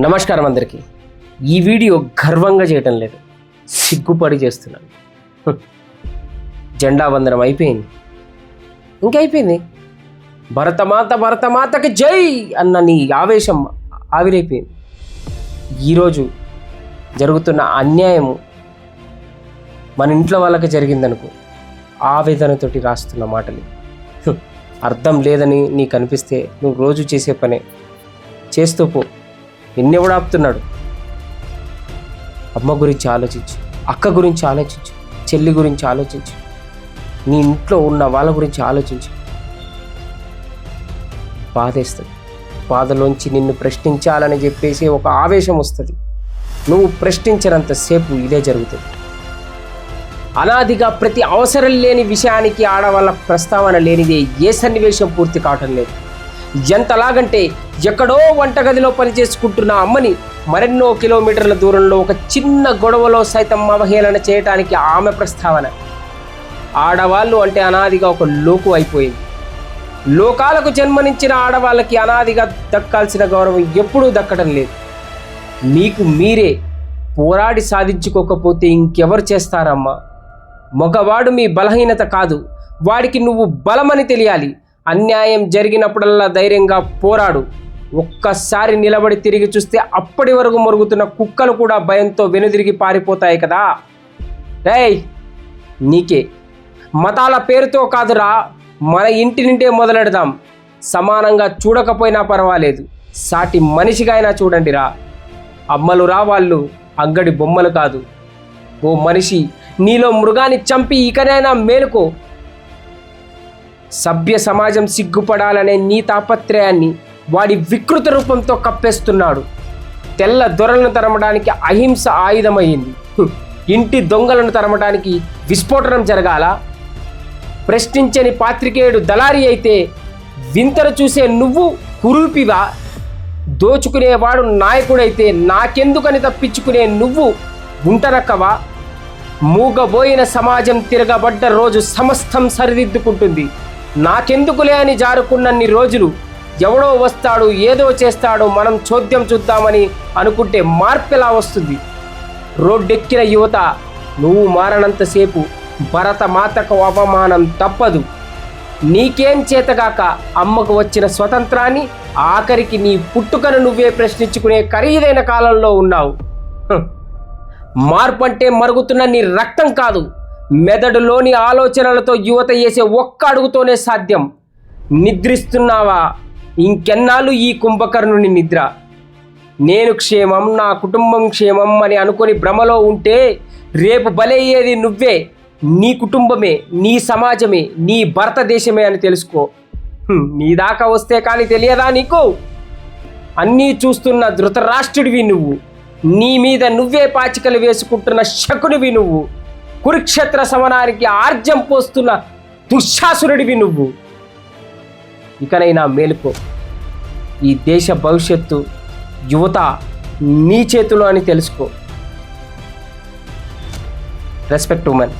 నమస్కారం అందరికీ. ఈ వీడియో గర్వంగా చేయటం లేదు. సిగ్గుపడి చేస్తున్నాను. జెండా వందనం అయిపోయింది. ఇంకైపోయింది. భరతమాత భరతమాతకి జై అన్న నీ ఆవేశం ఆవిరైపోయింది. ఈరోజు జరుగుతున్న అన్యాయము మన ఇంట్లో వాళ్ళకి జరిగిందనుకో ఆవేదనతోటి రాస్తున్న మాటలు. అర్థం లేదని నీకు అనిపిస్తే నువ్వు రోజు చేసే పనే. చేస్తూ పో. నిన్నెవడు ఆపుతున్నాడు. అమ్మ గురించి ఆలోచించు అక్క గురించి ఆలోచించు చెల్లి గురించి ఆలోచించు నీ ఇంట్లో ఉన్న వాళ్ళ గురించి ఆలోచించు. బాధేస్తుంది. బాధలోంచి నిన్ను ప్రశ్నించాలని చెప్పేసి ఒక ఆవేశం వస్తుంది. నువ్వు ప్రశ్నించినంతసేపు ఇదే జరుగుతుంది. అనాదిగా ప్రతి అవసరం లేని విషయానికి ఆడవాళ్ళ ప్రస్తావన లేనిదే ఏ సన్నివేశం పూర్తి కావటం లేదు. ఎంతలాగంటే ఎక్కడో వంటగదిలో పనిచేసుకుంటున్న అమ్మని మరెన్నో కిలోమీటర్ల దూరంలో ఒక చిన్న గొడవలో సైతం అవహేళన చేయటానికి ఆమె ప్రస్తావన. ఆడవాళ్ళు అంటే అనాదిగా ఒక లోకు అయిపోయింది. లోకాలకు జన్మనిచ్చిన ఆడవాళ్ళకి అనాదిగా దక్కాల్సిన గౌరవం ఎప్పుడూ దక్కడం లేదు. మీకు మీరే పోరాడి సాధించుకోకపోతే ఇంకెవరు చేస్తారమ్మా? మగవాడు మీ బలహీనత కాదు. వాడికి నువ్వు బలమని తెలియాలి. అన్యాయం జరిగినప్పుడల్లా ధైర్యంగా పోరాడు. ఒక్కసారి నిలబడి తిరిగి చూస్తే అప్పటి వరకు మరుగుతున్న కుక్కలు కూడా భయంతో వెనుదిరిగి పారిపోతాయి కదా. రేయ్ నీకే. మతాల పేరుతో కాదురా మన ఇంటి నుండే మొదలెడదాం. సమానంగా చూడకపోయినా పర్వాలేదు. సాటి మనిషిగా అయినా చూడండిరా. అమ్మలు రా వాళ్ళు అంగడి బొమ్మలు కాదు. ఓ మనిషి నీలో మృగాన్ని చంపి ఇకనైనా మేలుకో. సభ్య సమాజం సిగ్గుపడాలనే నీ తాపత్రయాన్ని వాడి వికృత రూపంతో కప్పేస్తున్నాడు. తెల్ల దొరలను తరమడానికి అహింస ఆయుధమైంది ఇంటి దొంగలను తరమడానికి విస్ఫోటనం జరగాల? ప్రశ్నించని పాత్రికేయుడు దళారి అయితే వింతను చూసే నువ్వు కురూపివా? దోచుకునేవాడు నాయకుడైతే నాకెందుకని తప్పించుకునే నువ్వు ఉంటనక్కవా? మూగబోయిన సమాజం తిరగబడ్డ రోజు సమస్తం సరిదిద్దుకుంటుంది. నాకెందుకులే అని జారుకున్నన్ని రోజులు ఎవడో వస్తాడు ఏదో చేస్తాడు మనం చోద్యం చూద్దామని అనుకుంటే మార్పు ఎలా వస్తుంది. రోడ్డెక్కిన యువత నువ్వు మారనంతసేపు భరత మాతకు అవమానం తప్పదు. నీకేం చేతగాక అమ్మకు వచ్చిన స్వతంత్రాన్ని ఆఖరికి నీ పుట్టుకను నువ్వే ప్రశ్నించుకునే ఖరీదైన కాలంలో ఉన్నావు. మార్పంటే మార్పు అంటే మరుగుతున్న నీ రక్తం కాదు. మెదడులోని ఆలోచనలతో యువత వేసే ఒక్క అడుగుతోనే సాధ్యం. నిద్రిస్తున్నావా? ఇంకెన్నాళ్ళు ఈ కుంభకర్ణుని నిద్ర? నేను క్షేమం నా కుటుంబం క్షేమం అని అనుకొని భ్రమలో ఉంటే రేపు బలయ్యేది నువ్వే. నీ కుటుంబమే నీ సమాజమే నీ భారతదేశమే అని తెలుసుకో. నీ దాకా వస్తే కానీ తెలియదా నీకు? అన్నీ చూస్తున్న ధృతరాష్ట్రుడివి నువ్వు. నీ మీద నువ్వే పాచికలు వేసుకుంటున్న శకునివి నువ్వు. కురుక్షేత్ర సమనానికి ఆర్జం పోస్తున్న దుశ్శాసురుడివి నువ్వు. ఇకనైనా మేలుకో. ఈ దేశ భవిష్యత్తు యువత నీ చేతిలో అని తెలుసుకో. Respect women